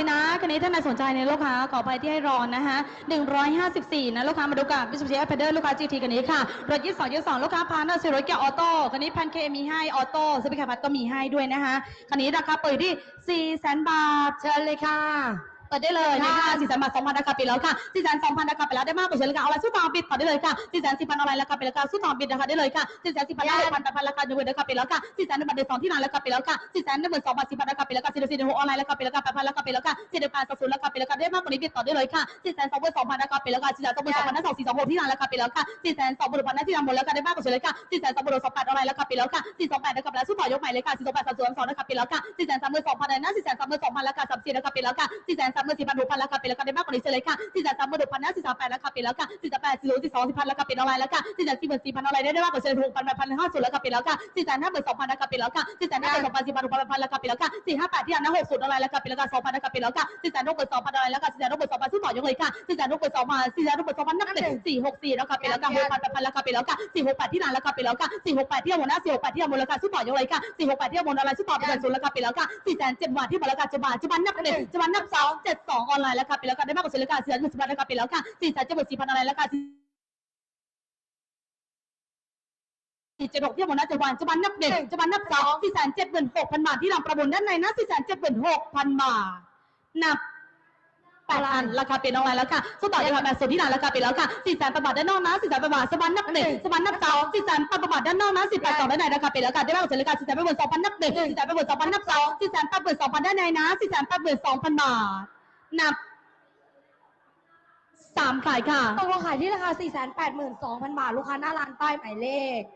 เลยนะคันนี้ท่านใดสนใจในลูกค้าขอไปที่ให้รอนนะคะ154 นะลูกค้ามาดูกับมิสเ i ีย p พเดอร์ลูกค้า GT คันนี้ค่ะรถ22 22ลูกค้าพาร์ทเนอร์ซีรถเกียร์ออโต้คันนี้พันเคมีให้ออโต้สปิคาพัดก็มีให้ด้วยนะคะคันนี้ราคาเปิดที่4 0 0 0 0 0 บาทเชิญเลยค่ะ เปิดได้เลยนะคะ4 0 0 0 0 0บาท2,000ราคาปิดแล้วค่ะ4 2 0 0 0ราคาปิดแล้วได้มากกว่าเชิญเลยค่ะเอาอะไรสู้ต่อปิดต่อได้เลยค่ะ4 4 0 0 0อะไรราคาปิดแล้วค่ะสู้ต่อปิดราคาได้เลยค่ะ4 4 0 0 0 6 0 0 0 8,000ราคาหนึ่งหมื่นราคาปิดแล้วค่ะ4 0 0 0 0บาทเดือนสองที่นานราคาปิดแล้วค่ะ4 1 2 0 0 0 4,000ราคาปิดแล้วค่ะ4 4 1 6ออนไลน์ราคาปิดแล้วค่ะ8,000ราคาปิดแล้วค่ะ4 1 8 2 0ราคาปิดแล้วค่ะได้มากกว่านี้ปิดต่อได้เลยค่ะ4 2 2 2,000ราคาปิดแล้วค่ะ4 2 2 2,000นั้น2 4 2 6ที่นานราคาปิดแล้วค่ะ4 2 2 6,000นั้นที่นานหมดแล้วค่ะได้มากกว่าเชิญเลยค่ะ4 2 2 6 28ออนไลน์ราคาปิดแล้วค่ะ4 2 8ราคาปิดแล้วสู้ต่อยกใหม่เลยค่ะ4 2 8 3 0 2ราคาปิดแล้วค่ะ4 3 3 2,000นั้น4 3 3 2,000ราคา34ราคาปิดแล้วค่ะ4 3 3 4 6,000ราคาปิดแล้วค่ะได้มากกว่านี้เชิญเลยค่ะ4 3 3 6,000นั้น4 3 8ราคาปิดแล้วค่ะ4 3 8 4 2 4,000ราคาปิดออนไลน์แล้วค่ะ4 4 4 4,000ออนไลน์ได้มากกว่าเชิญ6,000 8,000 50ราคาปิดแล้วค่ะ4 5 2,000ราคาปิดแล้วค่ะ4 5 2,000 4,000 6,000ราคาปิดแล้วค่ะ4 5 8ที่อันนั้น60ออนไลน์ราคาปิดแล้วค่ะ2,000ราคาปิดแล้วค่ะ4 6 2,000ออนไลน์แล้วค่ะ4 6 2,000สู้ต่อยกเลยค่ะ4 6 2,000 4 6 2,000นับหนึ่ง4 6 4ราคาปิดแล้วค่ะ6,000 8,000ราคาปิดแล้วค่ะ4 6 8ที่นานราคาปิดแล้วค่ะ4 6 8ที่หมดนะ4 6 8ที่หมดราคาสู้ต่อยกเลยค่ะ4 6 8ที่หมดออนไลน์สู้ต่อเป็นศูนย์ราคาปิดแล้วค่ะ4 7บาทที่หมดราคาจะบาทจะบาทนับหนึ่งจะบาทนับสองเจดสองออนไลน์ราคาปิดแล้วค่ะได้มากกว่าเฉลี่ยราคา4 1 0ราคาปิดแล้วค่ะ4 7 7 4,000ออนไลน์ราคาสี่เจ็ดหกที่หมดนะจะวันจะวันนับหนึ่งจะวันนับสองสี่แสนเจ็ดหมื่นหกพันบาทที่เราประมูลด้านในนะสี่แสนเจ็ดหมื่นหกพันบาทนับแปดอันราคาเปลี่ยนออนไลน์แล้วค่ะสู้ต่อยังไงแบบสุดที่นานราคาเปลี่ยนแล้วค่ะสี่แสนบาทด้านนอกนะสี่แสนบาทสบันนับหนึ่งสบันนับสองสี่แสนบาทด้านนอกนะสี่แปดสองด้านในราคาเปลี่ยนแล้วค่ะได้มากกว่าเฉลี่ยราคาสี่แสนแปดหมื่นสองพันนับหนึ่งสี่แสนแปดหมื่นสองพันนับสองสี่แสนแปดหมื่นสองพันด้านในนะสี่แสนแปดหมื่นสองพันบาท นับสามขายค่ะ ตกลงขายที่ราคา 482,000 บาท ลูกค้าหน้าร้านป้ายหมายเลข 7116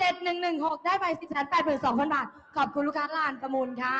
7116 ได้ไป 482,000 บาท ขอบคุณลูกค้าร้านประมูลค่ะ